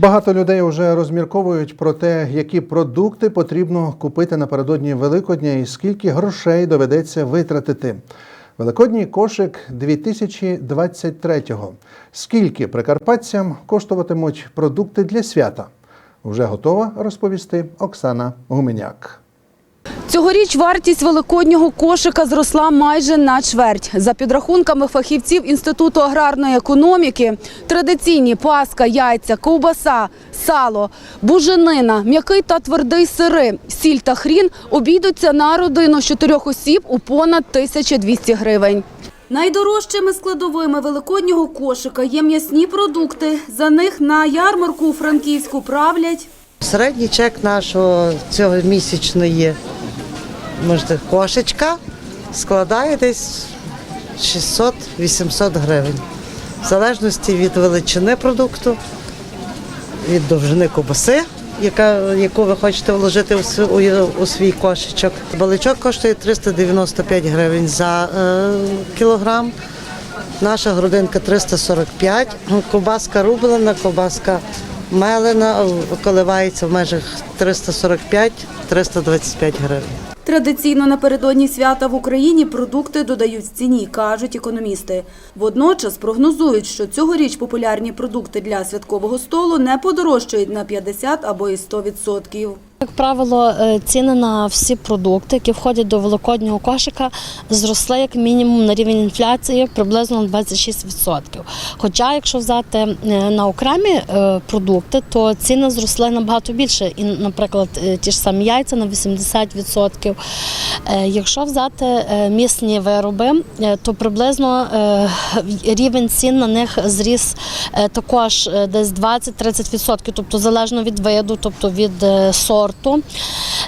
Багато людей вже розмірковують про те, які продукти потрібно купити напередодні Великодня і скільки грошей доведеться витратити. Великодній кошик 2023-го. Скільки прикарпатцям коштуватимуть продукти для свята? Вже готова розповісти Оксана Гуменяк. Цьогоріч вартість великоднього кошика зросла майже на чверть. За підрахунками фахівців Інституту аграрної економіки, традиційні паска, яйця, ковбаса, сало, буженина, м'який та твердий сири, сіль та хрін обійдуться на родину з чотирьох осіб у понад 1200 гривень. Найдорожчими складовими великоднього кошика є м'ясні продукти. За них на ярмарку у Франківську правлять Середній чек нашого цього місячної можете, кошечка складає десь 600-800 гривень. В залежності від величини продукту, від довжини ковбаси, яка, яку ви хочете вложити у, у, у свій кошечок. Баличок коштує 395 гривень за е, кілограм. Наша грудинка 345, ковбаска рублена, ковбаска мелена коливається в межах 345-325 гривень. Традиційно напередодні свята в Україні продукти додають в ціні, кажуть економісти. Водночас прогнозують, що цьогоріч популярні продукти для святкового столу не подорожчають на 50 або і 100%. Як правило, е, ціни на всі продукти, які входять до великоднього кошика, зросли як мінімум на рівень інфляції приблизно на 26%. Хоча, якщо взяти е, на окремі е, продукти, то ціни зросли набагато більше. І, наприклад, ті ж самі яйця на 80%. Е, Якщо взяти місні вироби, то приблизно рівень цін на них зріс також десь 20-30%, тобто залежно від виду, тобто від е, сорту.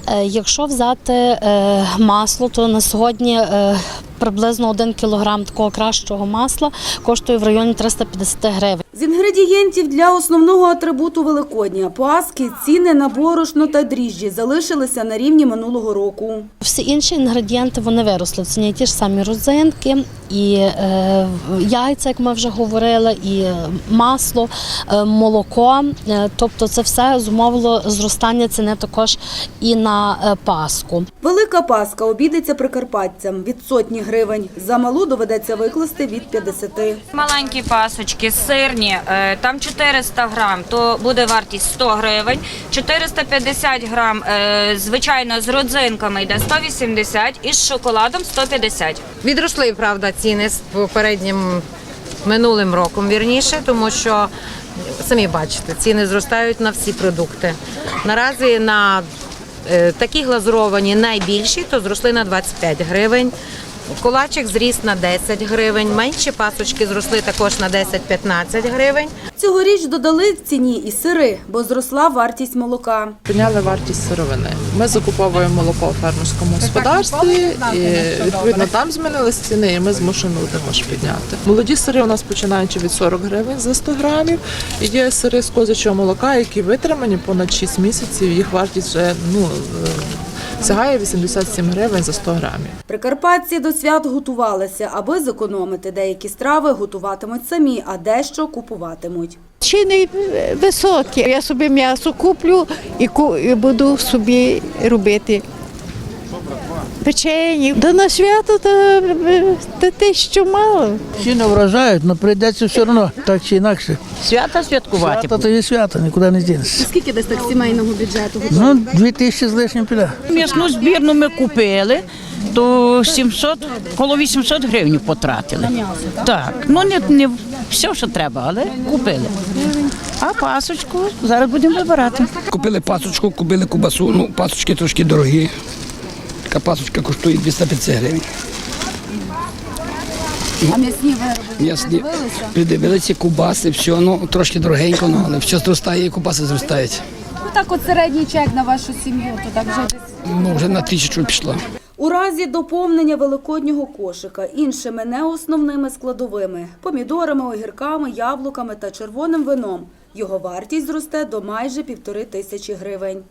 Е, Якщо взяти е, масло, то на сьогодні е, приблизно 1 кілограм такого кращого масла коштує в районі 350 гривень. З інгредієнтів для основного атрибуту Великодня – паски, ціни на борошно та дріжджі залишилися на рівні минулого року. Всі інші інгредієнти вони виросли. В ціні ті ж самі розинки, і е, яйця, як ми вже говорили, і масло, е, молоко. Е, тобто це все зумовило зростання ціни також і на е, паску. Велика паска обійдеться прикарпатцям від сотні гривень. За малу доведеться викласти від 50. Маленькі пасочки, сирні, е, там 400 грам, то буде вартість 100 гривень. 450 грам, е, звичайно, з родзинками йде 180 і з шоколадом 150. Відросли, правда, ціни з попереднім минулим роком, вірніше, тому що самі бачите, ціни зростають на всі продукти. Наразі на е, такі глазуровані найбільші, то зросли на 25 гривень. Колачик зріс на 10 гривень, менші пасочки зросли також на 10-15 гривень. Цьогоріч додали в ціні і сири, бо зросла вартість молока. Підняли вартість сировини. Ми закуповуємо молоко в фермерському господарстві, і відповідно там змінились ціни, і ми змушені також підняти. Молоді сири у нас починаючи від 40 гривень за 100 грамів. І є сири з козячого молока, які витримані понад 6 місяців. Їх вартість вже ну е, сягає 87 гривень за 100 грамів. Прикарпатці до свят готувалися, аби зекономити. Деякі страви готуватимуть самі, а дещо купуватимуть. Ціни високі. Я собі м'ясо куплю і, ку- і буду собі робити. Печені. Да на свято та те, що мало. Всі не вражають, але прийдеться все одно, так чи інакше. Свята святкувати. Свято то є свято, нікуди не дінешся. Скільки десь так сімейного бюджету? Ну, дві тисячі з лишнім піде. М'ясну збірну ми купили, то 700, коло 800 гривень потратили. Так, ну не, не все, що треба, але купили. А пасочку зараз будемо вибирати. Купили пасочку, купили кубасу. Ну, пасочки трошки дорогі. Така пасочка коштує 250 гривень. А м'ясні вироби М'ясні придивилися, кубаси, все, ну трошки дорогенько, ну, але все зростає і кубаси зростають. Ну так от середній чек на вашу сім'ю, то так вже десь. Ну, вже на тисячу пішло. У разі доповнення великоднього кошика іншими неосновними складовими – помідорами, огірками, яблуками та червоним вином – його вартість зросте до майже півтори тисячі гривень.